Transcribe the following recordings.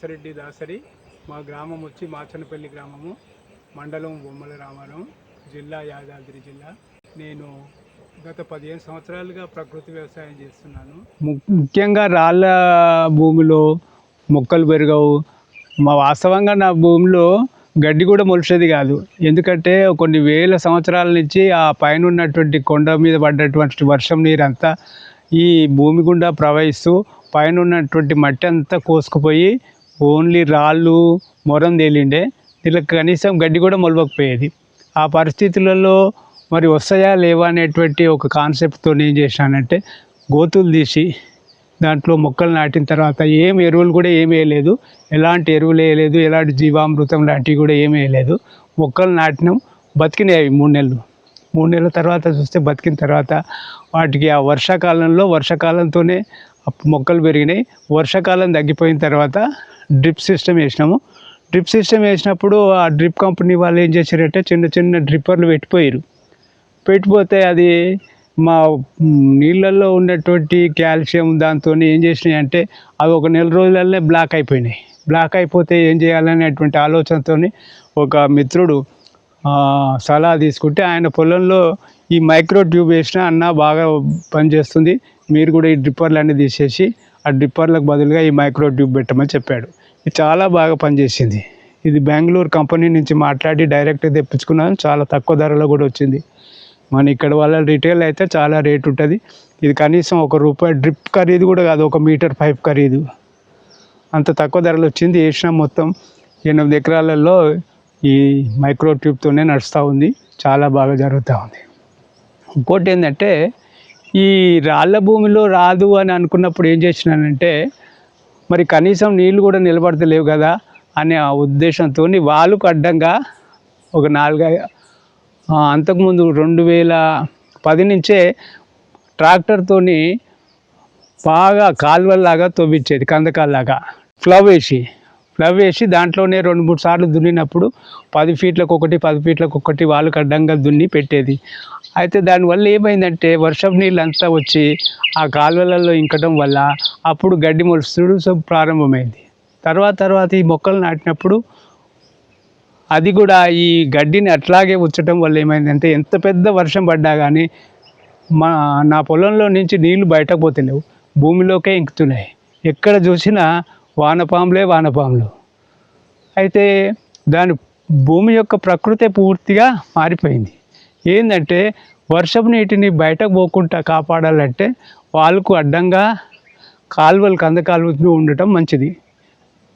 దాసరెడ్డి దాసరి. మా గ్రామం వచ్చి మాచనపల్లి గ్రామము. మండలం బొమ్మల రామారం జిల్లా యాదాద్రి జిల్లా. నేను గత పదిహేను సంవత్సరాలుగా ప్రకృతి వ్యవసాయం చేస్తున్నాను. ముఖ్యంగా రాళ్ళ భూమిలో మొక్కలు పెరగవు. మా వాస్తవంగా నా భూమిలో గడ్డి కూడా మొలిచేది కాదు. ఎందుకంటే కొన్ని వేల సంవత్సరాల నుంచి ఆ పైన ఉన్నటువంటి కొండ మీద పడ్డటువంటి వర్షం నీరంతా ఈ భూమి గుండా ప్రవహిస్తూ పైన ఉన్నటువంటి మట్టి అంతా కోసుకుపోయి ఓన్లీ రాళ్ళు మొరం తేలిండే. దీనికి కనీసం గడ్డి కూడా మొలవకపోయేది. ఆ పరిస్థితులలో మరి వస్తాయా లేవా అనేటువంటి ఒక కాన్సెప్ట్తో ఏం చేశానంటే గోతులు తీసి దాంట్లో మొక్కలు నాటిన తర్వాత ఏం ఎరువులు కూడా ఏమి వేయలేదు. ఎలాంటి ఎరువులు వేయలేదు ఎలాంటి జీవామృతం లాంటివి కూడా ఏమి వేయలేదు. మొక్కలు నాటినాం బతికినాయి అవి మూడు నెలలు. మూడు నెలల తర్వాత చూస్తే బతికిన తర్వాత వాటికి ఆ వర్షాకాలంలో వర్షాకాలంతోనే మొక్కలు పెరిగినాయి. వర్షాకాలం తగ్గిపోయిన తర్వాత డ్రిప్ సిస్టమ్ వేసినాము. డ్రిప్ సిస్టమ్ వేసినప్పుడు ఆ డ్రిప్ కంపెనీ వాళ్ళు ఏం చేశారంటే చిన్న చిన్న డ్రిప్పర్లు పెట్టిపోయారు పెట్టిపోతే అది మా నీళ్ళల్లో ఉన్నటువంటి కాల్షియం దాంతో ఏం చేసినాయి అంటే అవి ఒక నెల రోజులల్లే బ్లాక్ అయిపోయినాయి. బ్లాక్ అయిపోతే ఏం చేయాలనేటువంటి ఆలోచనతో ఒక మిత్రుడు సలహా తీసుకుంటే ఆయన పొలంలో ఈ మైక్రో ట్యూబ్ వేసినా అన్న బాగా పనిచేస్తుంది మీరు కూడా ఈ డ్రిప్పర్లు అన్నీ తీసేసి ఆ డ్రిప్పర్లకు బదులుగా ఈ మైక్రో ట్యూబ్ పెట్టమని చెప్పాడు. చాలా బాగా పనిచేసింది. ఇది బెంగళూరు కంపెనీ నుంచి మాట్లాడి డైరెక్ట్ తెప్పించుకున్నాను. చాలా తక్కువ ధరలో కూడా వచ్చింది. మన ఇక్కడ వాళ్ళ రిటైల్ అయితే చాలా రేట్ ఉంటుంది. ఇది కనీసం ఒక రూపాయి డ్రిప్ ఖరీదు కూడా కాదు ఒక మీటర్ పైప్ ఖరీదు. అంత తక్కువ ధరలు వచ్చింది. వేసిన మొత్తం ఎనిమిది ఎకరాలలో ఈ మైక్రో ట్యూబ్తోనే నడుస్తూ ఉంది. చాలా బాగా జరుగుతూ ఉంది. ఇంకోటి ఏంటంటే ఈ రాళ్ళ భూమిలో రాదు అని అనుకున్నప్పుడు ఏం చేసినానంటే మరి కనీసం నీళ్ళు కూడా నిలబడతలేవు కదా అనే ఉద్దేశంతో వాళ్ళకు అడ్డంగా ఒక నాలుగై అంతకుముందు రెండు వేల పది నుంచే ట్రాక్టర్తోని బాగా కాలువల్లాగా తవ్వించేది కందకాల్లాగా. ఫ్లవ్ వేసి ఫ్లవ్ వేసి దాంట్లోనే రెండు మూడు సార్లు దున్నినప్పుడు పది ఫీట్లకు ఒకటి పది ఫీట్లకు ఒకటి వాళ్ళకు అడ్డంగా దున్ని పెట్టేది. అయితే దానివల్ల ఏమైందంటే వర్షం నీళ్ళు అంతా వచ్చి ఆ కాలువలలో ఇంకడం వల్ల అప్పుడు గడ్డి మొలుస్తుడు సో ప్రారంభమైంది. తర్వాత తర్వాత ఈ మొక్కలు నాటినప్పుడు అది కూడా ఈ గడ్డిని అట్లాగే ఉంచడం వల్ల ఏమైందంటే ఎంత పెద్ద వర్షం పడ్డా కానీ మా నా పొలంలో నుంచి నీళ్ళు బయటకు పోతలేవు. భూమిలోకే ఇంకుతున్నాయి. ఎక్కడ చూసినా వానపాములే వానపాములు. అయితే దాని భూమి యొక్క ప్రకృతి పూర్తిగా మారిపోయింది. ఏంటంటే వర్షపు నీటిని బయటకు పోకుండా కాపాడాలంటే వాళ్ళకు అడ్డంగా కాలువలు కంద కాలువలు ఉండటం మంచిది.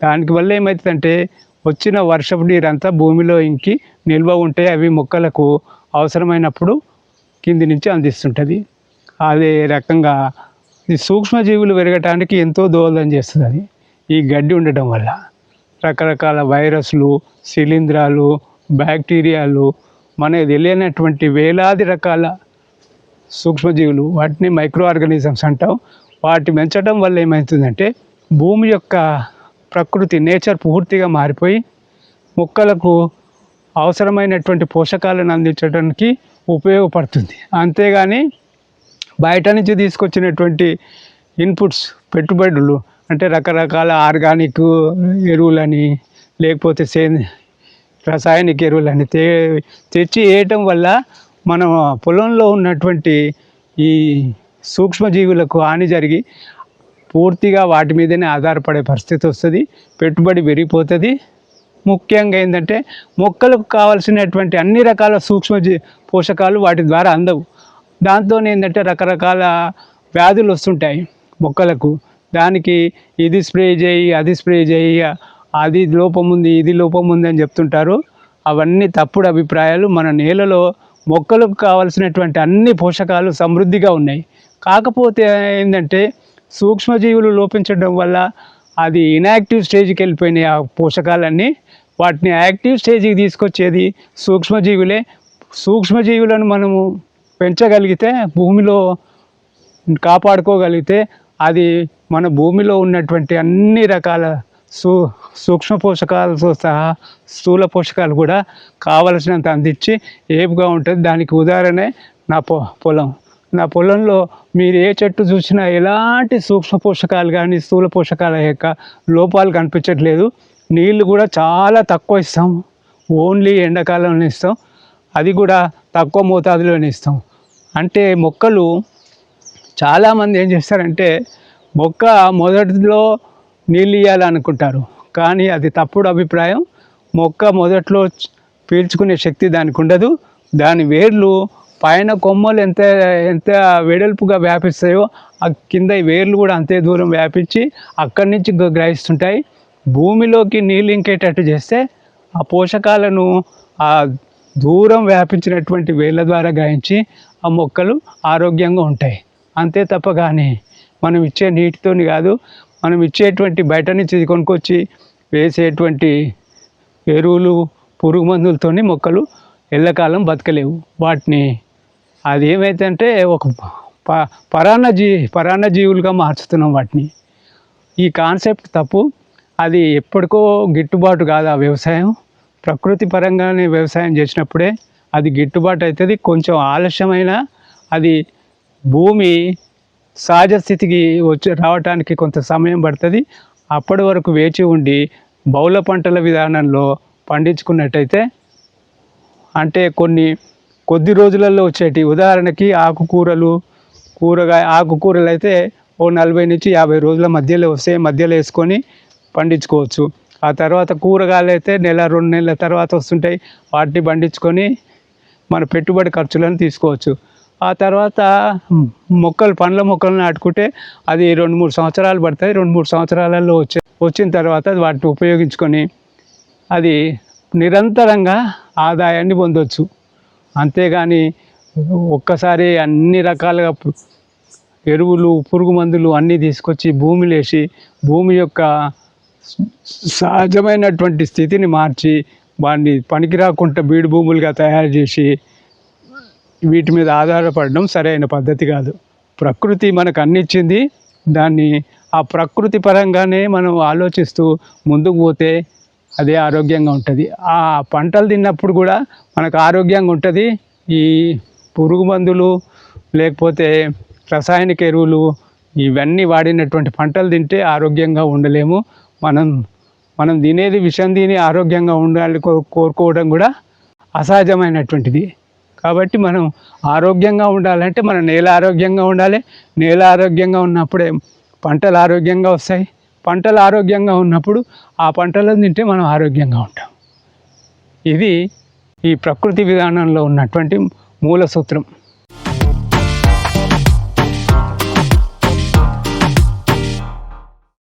దానికి వల్ల ఏమవుతుందంటే వచ్చిన వర్షపు నీరంతా భూమిలో ఇంకి నిల్వ ఉంటే అవి మొక్కలకు అవసరమైనప్పుడు కింది నుంచి అందిస్తుంటుంది. అదే రకంగా ఈ సూక్ష్మజీవులు పెరగటానికి ఎంతో దోహదం చేస్తుంది. అది ఈ గడ్డి ఉండటం వల్ల రకరకాల వైరస్లు శిలీంధ్రాలు బ్యాక్టీరియాలు మనకు తెలియనటువంటి వేలాది రకాల సూక్ష్మజీవులు వాటిని మైక్రో ఆర్గానిజమ్స్ అంటాం. వాటి పెంచడం వల్ల ఏమవుతుందంటే భూమి యొక్క ప్రకృతి నేచర్ పూర్తిగా మారిపోయి మొక్కలకు అవసరమైనటువంటి పోషకాలను అందించడానికి ఉపయోగపడుతుంది. అంతేగాని బయట నుంచి తీసుకొచ్చినటువంటి ఇన్పుట్స్ పెట్టుబడులు అంటే రకరకాల ఆర్గానిక్ ఎరువులని లేకపోతే సేంద్రియ రసాయనిక ఎరువులని తే తెచ్చి వేయటం వల్ల మన పొలంలో ఉన్నటువంటి ఈ సూక్ష్మజీవులకు హాని జరిగి పూర్తిగా వాటి మీదనే ఆధారపడే పరిస్థితి వస్తుంది పెట్టుబడి పెరిగిపోతుంది. ముఖ్యంగా ఏంటంటే మొక్కలకు కావాల్సినటువంటి అన్ని రకాల సూక్ష్మజీ పోషకాలు వాటి ద్వారా అందవు. దాంతో ఏంటంటే రకరకాల వ్యాధులు వస్తుంటాయి మొక్కలకు. దానికి ఇది స్ప్రే చేయి అది స్ప్రే చేయి అది లోపం ఉంది ఇది లోపం ఉంది అని చెప్తుంటారు. అవన్నీ తప్పుడు అభిప్రాయాలు. మన నేలలో మొక్కలకు కావాల్సినటువంటి అన్ని పోషకాలు సమృద్ధిగా ఉన్నాయి. కాకపోతే ఏంటంటే సూక్ష్మజీవులు లోపించడం వల్ల అది ఇన్యాక్టివ్ స్టేజ్కి వెళ్ళిపోయినాయి ఆ పోషకాలన్నీ వాటిని యాక్టివ్ స్టేజ్కి తీసుకొచ్చేది సూక్ష్మజీవులే. సూక్ష్మజీవులను మనము పెంచగలిగితే భూమిలో కాపాడుకోగలిగితే అది మన భూమిలో ఉన్నటువంటి అన్ని రకాల సూ సూక్ష్మ పోషకాలతో సహా స్థూల పోషకాలు కూడా కావలసినంత అందించి ఏపుగా ఉంటుంది. దానికి ఉదాహరణే నా పొ పొలం. నా పొలంలో మీరు ఏ చెట్టు చూసినా ఎలాంటి సూక్ష్మ పోషకాలు కానీ స్థూల పోషకాల యొక్క లోపాలు కనిపించట్లేదు. నీళ్ళు కూడా చాలా తక్కువ ఇస్తాం. ఓన్లీ ఎండాకాలంలో ఇస్తాం. అది కూడా తక్కువ మోతాదులోనే ఇస్తాం. అంటే మొక్కలు చాలామంది ఏం చేస్తారంటే మొక్క మొదటిలో నీళ్ళు ఇవ్వాలనుకుంటారు కానీ అది తప్పుడు అభిప్రాయం. మొక్క మొదట్లో పీల్చుకునే శక్తి దానికి ఉండదు. దాని వేర్లు పైన కొమ్మలు ఎంత ఎంత వెడల్పుగా వ్యాపిస్తాయో ఆ కింద వేర్లు కూడా అంతే దూరం వ్యాపించి అక్కడి నుంచి గ- గ్రహిస్తుంటాయి. భూమిలోకి నీళ్ళు ఇంకేటట్టు చేస్తే ఆ పోషకాలను ఆ దూరం వ్యాపించినటువంటి వేళ్ళ ద్వారా గ్రహించి ఆ మొక్కలు ఆరోగ్యంగా ఉంటాయి. అంతే తప్ప కానీ మనం ఇచ్చే నీటితోని కాదు మనం ఇచ్చేటువంటి బయట నుంచి కొనుక్కొచ్చి వేసేటువంటి ఎరువులు పురుగు మందులతోని మొక్కలు ఎల్లకాలం బతకలేవు. వాటిని అది ఏమైతుందంటే ఒక ప పరాన్న జీ పరాన్న జీవులుగా మార్చుతున్నాం వాటిని. ఈ కాన్సెప్ట్ తప్పు. అది ఎప్పటికో గిట్టుబాటు కాదు ఆ వ్యవసాయం. ప్రకృతి పరంగానే వ్యవసాయం చేసినప్పుడే అది గిట్టుబాటు అవుతుంది కొంచెం ఆలస్యమైన అది భూమి సహజ స్థితికి వచ్చి రావటానికి కొంత సమయం పడుతుంది. అప్పటి వరకు వేచి ఉండి బౌల పంటల విధానంలో పండించుకున్నట్టయితే అంటే కొన్ని కొద్ది రోజులలో వచ్చేటి. ఉదాహరణకి ఆకుకూరలు కూరగాయ ఆకుకూరలు అయితే ఓ నలభై నుంచి యాభై రోజుల మధ్యలో వస్తే మధ్యలో వేసుకొని పండించుకోవచ్చు. ఆ తర్వాత కూరగాయలు అయితే నెల రెండు నెలల తర్వాత వస్తుంటాయి. వాటిని పండించుకొని మన పెట్టుబడి ఖర్చులను తీసుకోవచ్చు. ఆ తర్వాత మొక్కలు పండ్ల మొక్కలు నాటుకుంటే అది రెండు మూడు సంవత్సరాలు పడుతుంది రెండు మూడు సంవత్సరాలలో వచ్చే వచ్చిన తర్వాత వాటిని ఉపయోగించుకొని అది నిరంతరంగా ఆదాయాన్ని పొందొచ్చు. అంతేగాని ఒక్కసారి అన్ని రకాలుగా ఎరువులు పురుగు మందులు అన్నీ తీసుకొచ్చి భూమి లేచి భూమి యొక్క సహజమైనటువంటి స్థితిని మార్చి వాడిని పనికి రాకుండా బీడు భూములుగా తయారు చేసి వీటి మీద ఆధారపడడం సరైన పద్ధతి కాదు. ప్రకృతి మనకు అన్ని ఇచ్చింది దాన్ని ఆ ప్రకృతి పరంగానే మనం ఆలోచిస్తూ ముందుకు పోతే అదే ఆరోగ్యంగా ఉంటుంది. ఆ పంటలు తిన్నప్పుడు కూడా మనకు ఆరోగ్యంగా ఉంటుంది. ఈ పురుగు మందులు లేకపోతే రసాయనిక ఎరువులు ఇవన్నీ వాడినటువంటి పంటలు తింటే ఆరోగ్యంగా ఉండలేము. మనం మనం తినేది విషం తిని ఆరోగ్యంగా ఉండాలి కో- కోరుకోవడం కూడా అసహజమైనటువంటిది. కాబట్టి మనం ఆరోగ్యంగా ఉండాలంటే మన నేల ఆరోగ్యంగా ఉండాలి. నేల ఆరోగ్యంగా ఉన్నప్పుడే పంటలు ఆరోగ్యంగా వస్తాయి. పంటలు ఆరోగ్యంగా ఉన్నప్పుడు ఆ పంటలను తింటే మనం ఆరోగ్యంగా ఉంటాం. ఇది ఈ ప్రకృతి విధానంలో ఉన్నటువంటి మూల సూత్రం.